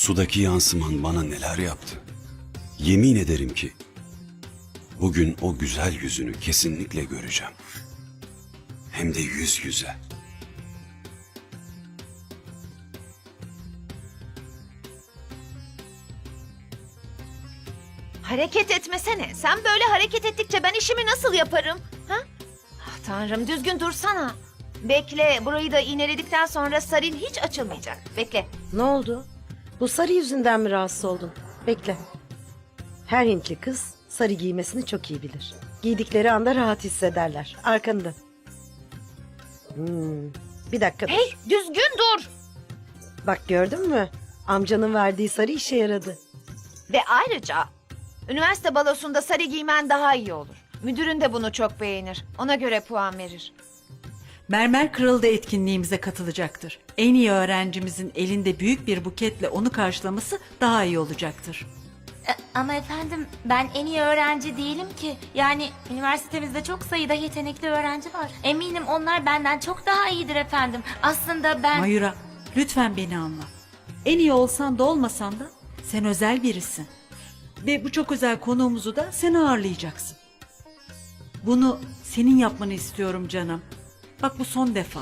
Sudaki yansıman bana neler yaptı. Yemin ederim ki bugün o güzel yüzünü kesinlikle göreceğim. Hem de yüz yüze. Hareket etmesene. Sen böyle hareket ettikçe ben işimi nasıl yaparım? Ha? Ah, tanrım düzgün dursana. Bekle burayı da iğneledikten sonra saril hiç açılmayacak. Bekle. Ne oldu? Bu sarı yüzünden mi rahatsız oldun? Bekle. Her Hintli kız sarı giymesini çok iyi bilir. Giydikleri anda rahat hissederler. Arkanda. Hmm. Bir dakika dur. Hey düzgün dur. Bak gördün mü? Amcanın verdiği sarı işe yaradı. Ve ayrıca üniversite balosunda sarı giymen daha iyi olur. Müdürün de bunu çok beğenir. Ona göre puan verir. Mermer Kralı da etkinliğimize katılacaktır. En iyi öğrencimizin elinde büyük bir buketle onu karşılaması daha iyi olacaktır. E, Ama efendim ben en iyi öğrenci değilim ki. Yani üniversitemizde çok sayıda yetenekli öğrenci var. Eminim onlar benden çok daha iyidir efendim. Aslında ben... Mayura, lütfen beni anla. En iyi olsan da olmasan da sen özel birisin. Ve bu çok özel konuğumuzu da sen ağırlayacaksın. Bunu senin yapmanı istiyorum canım. Bak bu son defa.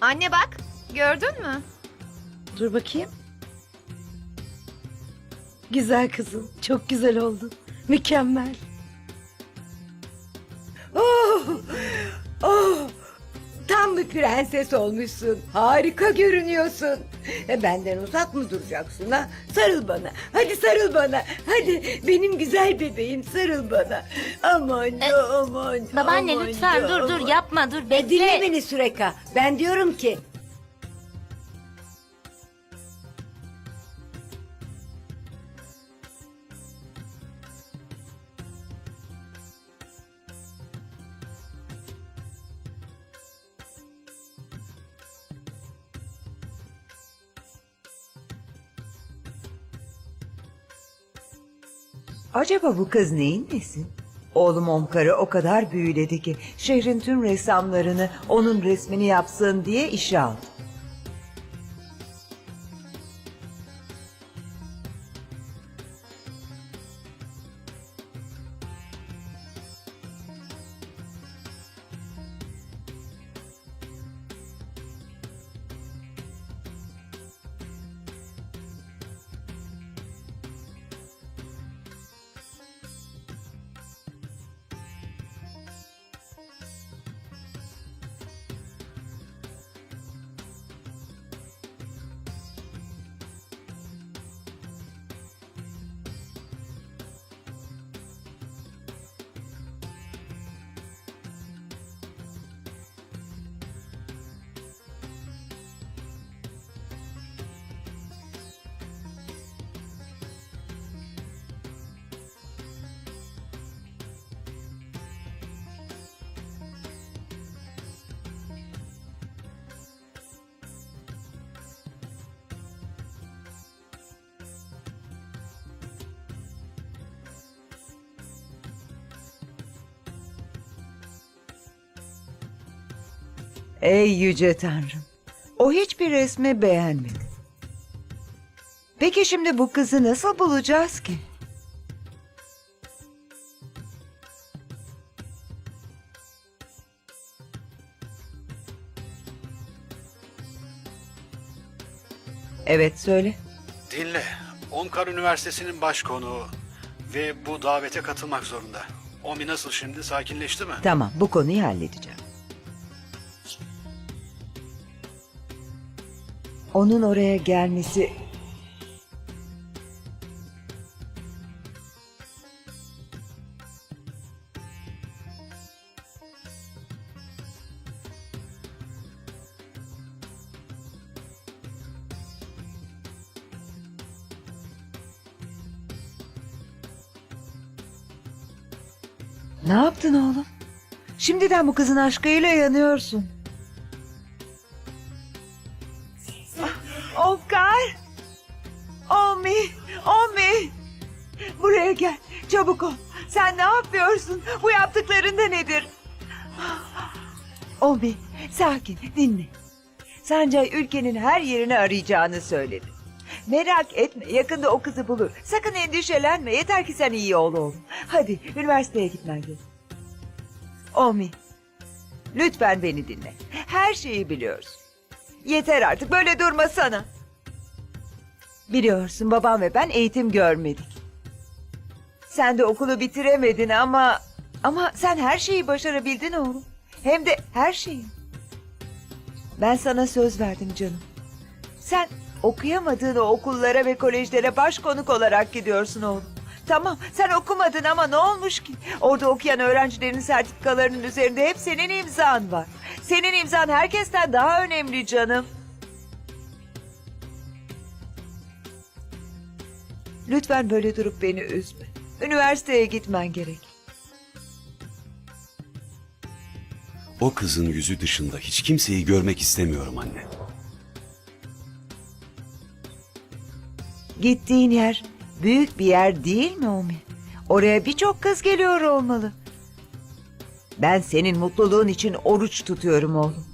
Anne bak gördün mü? Dur bakayım. Güzel kızım. Çok güzel oldun. Mükemmel. Oh, oh, tam bir prenses olmuşsun. Harika görünüyorsun. E, benden uzak mı duracaksın ha? Sarıl bana. Hadi sarıl bana. Hadi benim güzel bebeğim sarıl bana. Aman aman. Babaanne aman lütfen dur dur aman. yapma dur E, bekle. dinle beni Süreka. Ben diyorum ki Acaba bu kız neyin nesi? Oğlum Omkar'ı o kadar büyüledi ki şehrin tüm ressamlarını onun resmini yapsın diye işe aldı. Ey yüce tanrım. O hiçbir resmi beğenmedi. Peki şimdi bu kızı nasıl bulacağız ki? Evet söyle. Dinle. Omkar Üniversitesi'nin baş konuğu ve bu davete katılmak zorunda. Omi nasıl şimdi? Sakinleşti mi? Tamam bu konuyu halledeceğim. Onun oraya gelmesi Ne yaptın oğlum? Şimdiden bu kızın aşkıyla yanıyorsun. Yapıyorsun? Bu yaptıkların da nedir? Omi, sakin, dinle. Sancay ülkenin her yerini arayacağını söyledi. Merak etme yakında o kızı bulur. Sakın endişelenme yeter ki sen iyi ol oğlum. Hadi üniversiteye gitmen gerek. Omi lütfen beni dinle. Her şeyi biliyoruz. Yeter artık böyle durmasana. Biliyorsun babam ve ben eğitim görmedik. Sen de okulu bitiremedin ama... Ama sen her şeyi başarabildin oğlum. Hem de her şeyi. Ben sana söz verdim canım. Sen okuyamadığın o okullara ve kolejlere baş konuk olarak gidiyorsun oğlum. Tamam sen okumadın ama ne olmuş ki? Orada okuyan öğrencilerin sertifikalarının üzerinde hep senin imzan var. Senin imzan herkesten daha önemli canım. Lütfen böyle durup beni üzme. Üniversiteye gitmen gerek. O kızın yüzü dışında hiç kimseyi görmek istemiyorum anne. Gittiğin yer büyük bir yer değil mi Omi? Oraya birçok kız geliyor olmalı. Ben senin mutluluğun için oruç tutuyorum oğlum.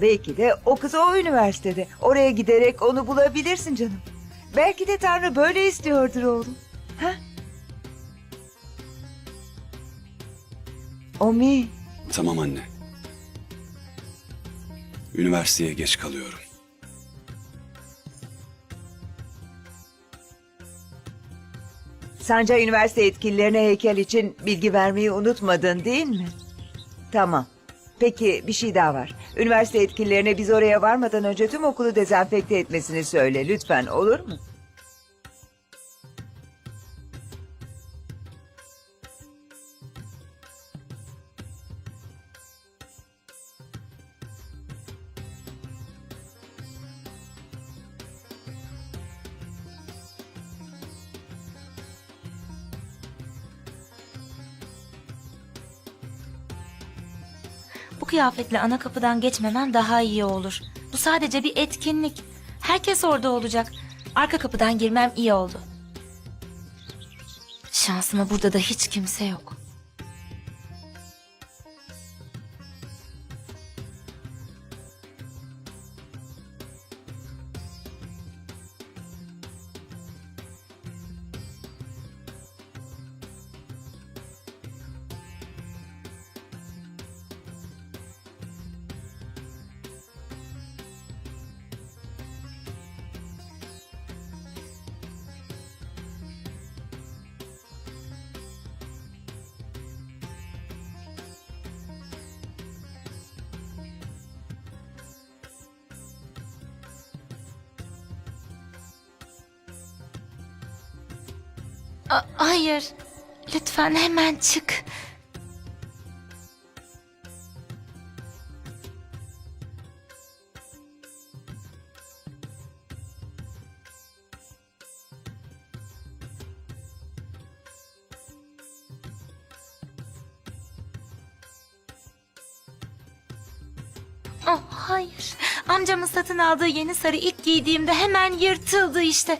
Belki de o kız o üniversitede. Oraya giderek onu bulabilirsin canım. Belki de Tanrı böyle istiyordur oğlum. Ha? Omi, Tamam anne. Üniversiteye geç kalıyorum. Sanca Üniversite yetkililerine heykel için bilgi vermeyi unutmadın değil mi? Tamam. Peki bir şey daha var. Üniversite yetkililerine biz oraya varmadan önce tüm okulu dezenfekte etmesini söyle lütfen olur mu? Kıyafetle ana kapıdan geçmemen daha iyi olur. Bu sadece bir etkinlik. Herkes orada olacak. Arka kapıdan girmem iyi oldu. Şansıma burada da hiç kimse yok. A- hayır. Lütfen hemen çık. Oh, hayır. Amcamın satın aldığı yeni sarı ilk giydiğimde hemen yırtıldı işte.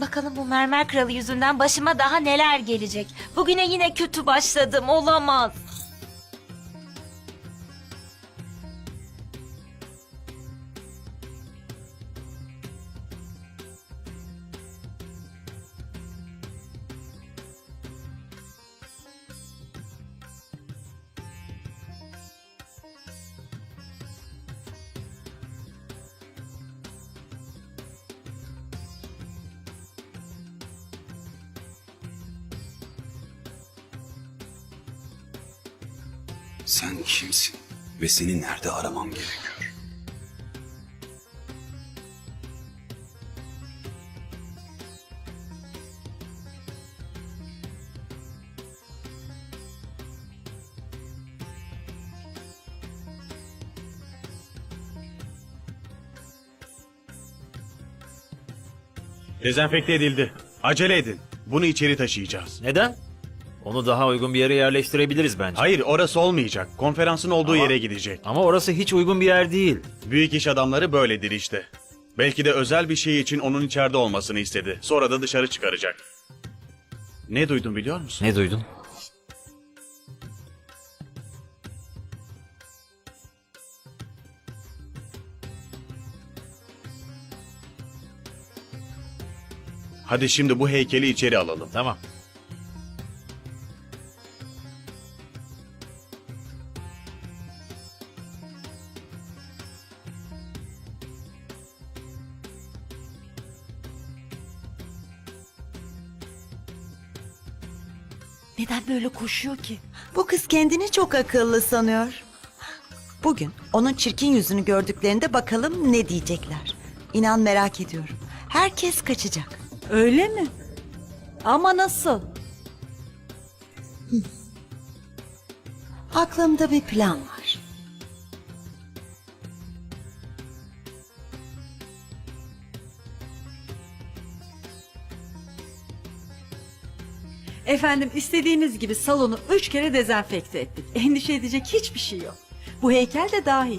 Bakalım bu mermer kralı yüzünden başıma daha neler gelecek. Bugüne yine kötü başladım. Olamaz. Sen kimsin ve seni nerede aramam gerekiyor? Dezenfekte edildi. Acele edin. Bunu içeri taşıyacağız. Neden? Onu daha uygun bir yere yerleştirebiliriz bence. Hayır orası olmayacak. Konferansın olduğu Ama- yere gidecek. Ama orası hiç uygun bir yer değil. Büyük iş adamları böyledir işte. Belki de özel bir şey için onun içeride olmasını istedi. Sonra da dışarı çıkaracak. Ne duydun biliyor musun? Ne duydun? Hadi şimdi bu heykeli içeri alalım. Tamam. Neden böyle koşuyor ki? Bu kız kendini çok akıllı sanıyor. Bugün onun çirkin yüzünü gördüklerinde bakalım ne diyecekler. İnan merak ediyorum. Herkes kaçacak. Öyle mi? Ama nasıl? Aklımda bir plan var. Efendim istediğiniz gibi salonu üç kere dezenfekte ettik. Endişe edecek hiçbir şey yok. Bu heykel de dahil.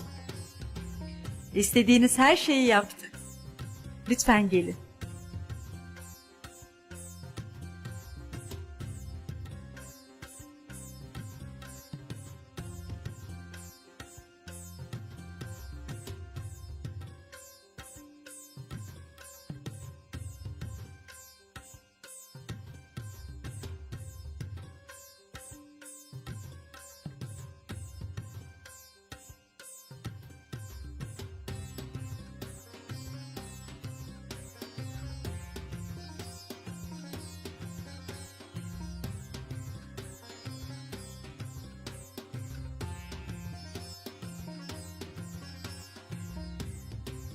İstediğiniz her şeyi yaptık. Lütfen gelin.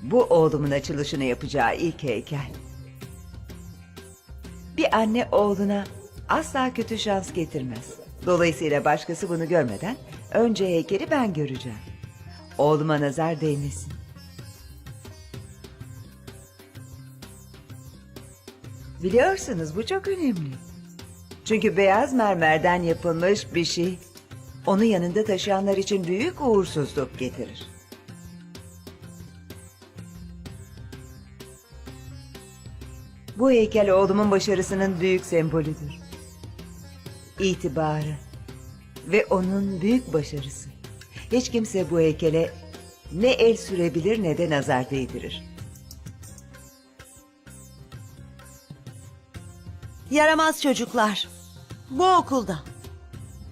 Bu oğlumun açılışını yapacağı ilk heykel. Bir anne oğluna asla kötü şans getirmez. Dolayısıyla başkası bunu görmeden önce heykeli ben göreceğim. Oğluma nazar değmesin. Biliyorsunuz bu çok önemli. Çünkü beyaz mermerden yapılmış bir şey onu yanında taşıyanlar için büyük uğursuzluk getirir. Bu heykel oğlumun başarısının büyük sembolüdür. İtibarı ve onun büyük başarısı. Hiç kimse bu heykele ne el sürebilir ne de nazar değdirir. Yaramaz çocuklar. Bu okulda.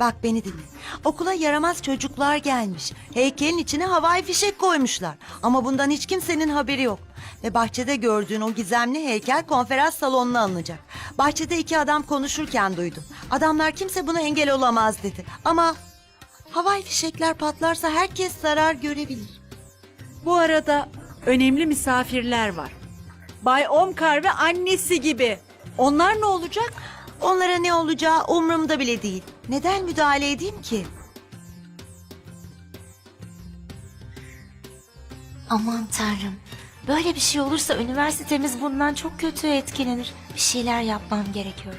Bak beni dinle. Okula yaramaz çocuklar gelmiş. Heykelin içine havai fişek koymuşlar. Ama bundan hiç kimsenin haberi yok. Ve bahçede gördüğün o gizemli heykel konferans salonuna alınacak. Bahçede iki adam konuşurken duydum. Adamlar kimse buna engel olamaz dedi. Ama havai fişekler patlarsa herkes zarar görebilir. Bu arada önemli misafirler var. Bay Omkar ve annesi gibi. Onlar ne olacak? Onlara ne olacağı umurumda bile değil. Neden müdahale edeyim ki? Aman tanrım. Böyle bir şey olursa üniversitemiz bundan çok kötü etkilenir. Bir şeyler yapmam gerekiyor.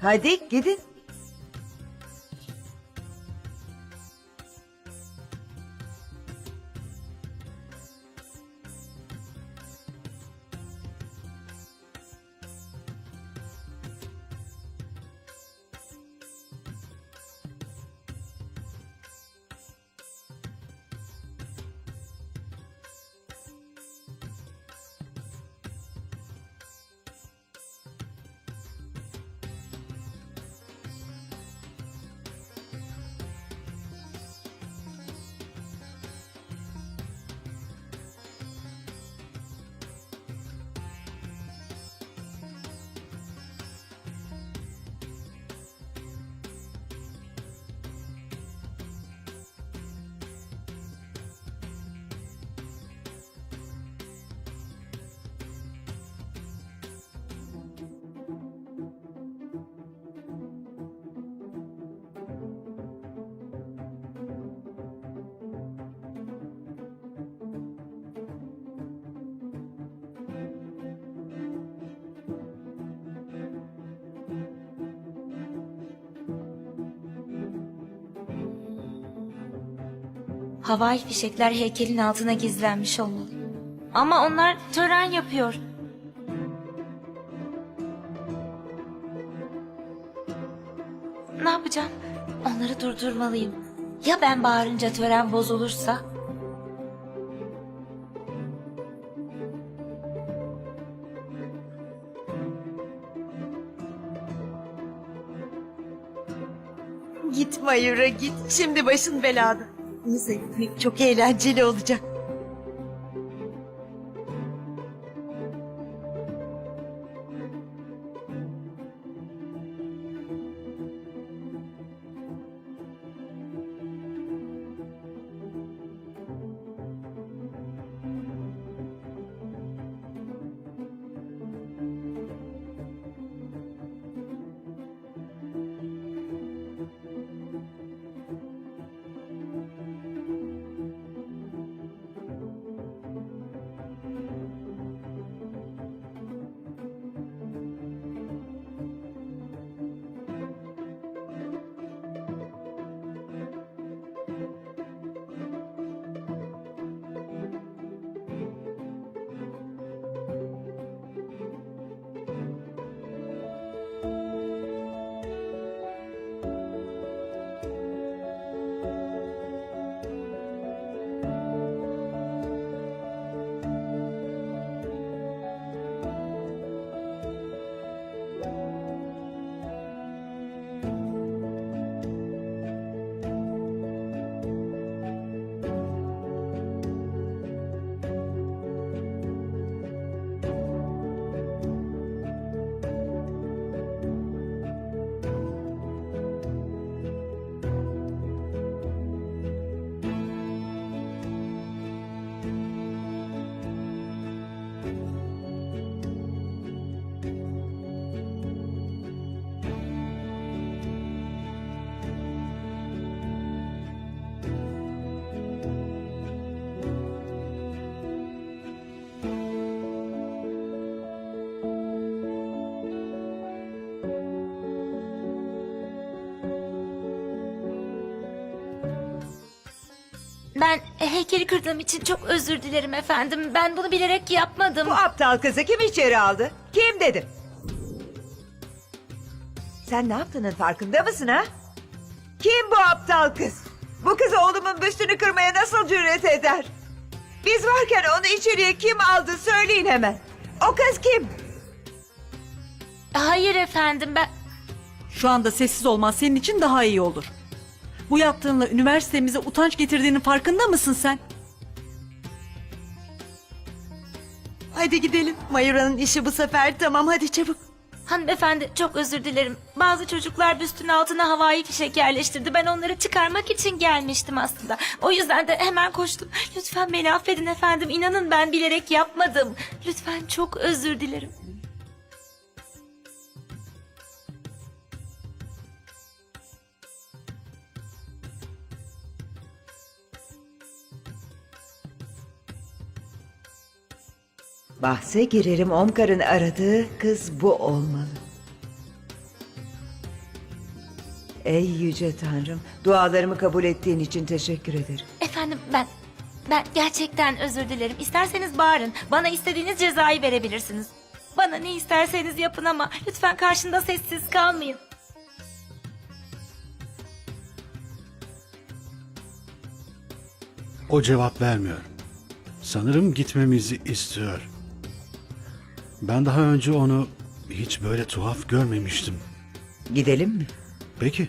Hadi gidin. Havai fişekler heykelin altına gizlenmiş olmalı. Ama onlar tören yapıyor. Ne yapacağım? Onları durdurmalıyım. Ya ben bağırınca tören bozulursa? Git Mayura git. Şimdi başın belada. Seyretmek çok eğlenceli olacak. Ben heykeli kırdığım için çok özür dilerim efendim. Ben bunu bilerek yapmadım. Bu aptal kızı kim içeri aldı? Kim dedim? Sen ne yaptığının farkında mısın ha? Kim bu aptal kız? Bu kız oğlumun büstünü kırmaya nasıl cüret eder? Biz varken onu içeriye kim aldı söyleyin hemen. O kız kim? Hayır efendim ben... Şu anda sessiz olman senin için daha iyi olur. Bu yaptığınla üniversitemize utanç getirdiğinin farkında mısın sen? Hadi gidelim. Mayura'nın işi bu sefer tamam hadi çabuk. Hanımefendi çok özür dilerim. Bazı çocuklar büstün altına havai fişek yerleştirdi. Ben onları çıkarmak için gelmiştim aslında. O yüzden de hemen koştum. Lütfen beni affedin efendim. İnanın ben bilerek yapmadım. Lütfen çok özür dilerim. Bahse girerim Omkar'ın aradığı kız bu olmalı. Ey yüce tanrım, dualarımı kabul ettiğin için teşekkür ederim. Efendim ben... Ben gerçekten özür dilerim. İsterseniz bağırın. Bana istediğiniz cezayı verebilirsiniz. Bana ne isterseniz yapın ama lütfen karşında sessiz kalmayın. O cevap vermiyor. Sanırım gitmemizi istiyor. Ben daha önce onu hiç böyle tuhaf görmemiştim. Gidelim mi? Peki.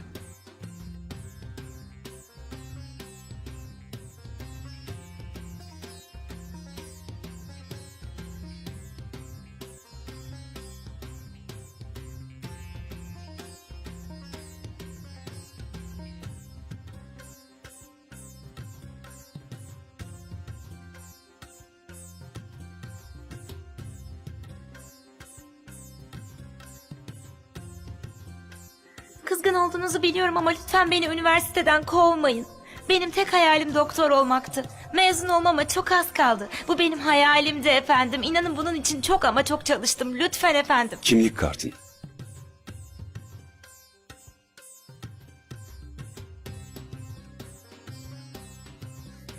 Kızgın olduğunuzu biliyorum ama lütfen beni üniversiteden kovmayın. Benim tek hayalim doktor olmaktı. Mezun olmama çok az kaldı. Bu benim hayalimdi efendim. İnanın bunun için çok ama çok çalıştım. Lütfen efendim. Kimlik kartın.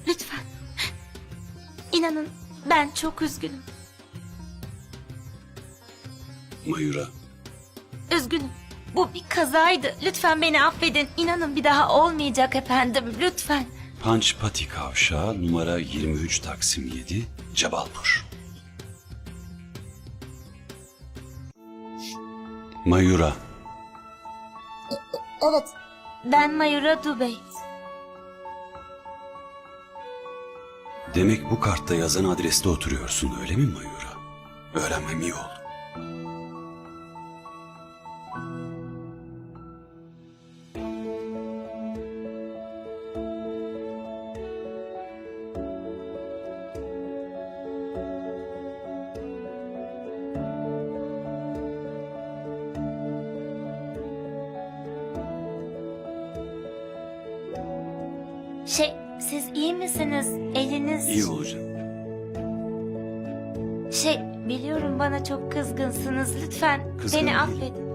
Lütfen. İnanın ben çok üzgünüm. Mayura. Üzgünüm. Bu bir kazaydı. Lütfen beni affedin. İnanın bir daha olmayacak efendim. Lütfen. Panchpati Kavşağı numara 23 Taksim 7 Cebalpur. Mayura, Evet. Ben Mayura Dubey. demek bu kartta yazan adreste oturuyorsun öyle mi Mayura? Öğrenmem iyi oldu. Biliyorum bana çok kızgınsınız. Lütfen Kızgın beni değilim. affedin.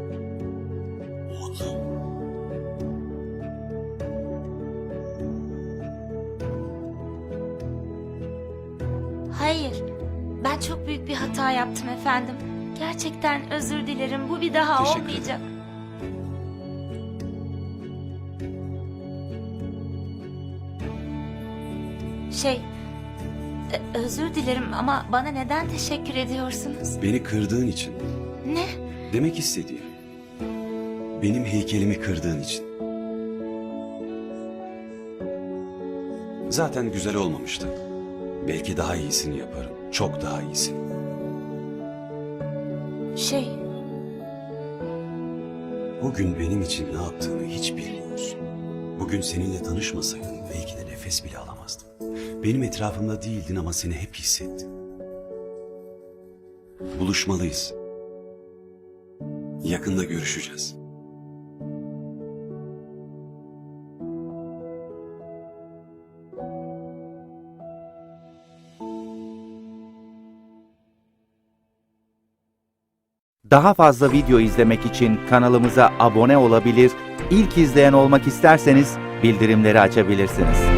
Hayır. Ben çok büyük bir hata yaptım efendim. Gerçekten özür dilerim. Bu bir daha Teşekkür olmayacak. Şey, e, özür dilerim ama bana neden teşekkür ediyorsunuz? Beni kırdığın için. Ne? Demek istediğim. Benim heykelimi kırdığın için. Zaten güzel olmamıştı. Belki daha iyisini yaparım. Çok daha iyisini. Şey, Bugün benim için ne yaptığını hiç bilmiyorsun. Bugün seninle tanışmasaydım belki de nefes bile alamazdım. Benim etrafımda değildin ama seni hep hissettim. Buluşmalıyız. Yakında görüşeceğiz. Daha fazla video izlemek için kanalımıza abone olabilir, ilk izleyen olmak isterseniz bildirimleri açabilirsiniz.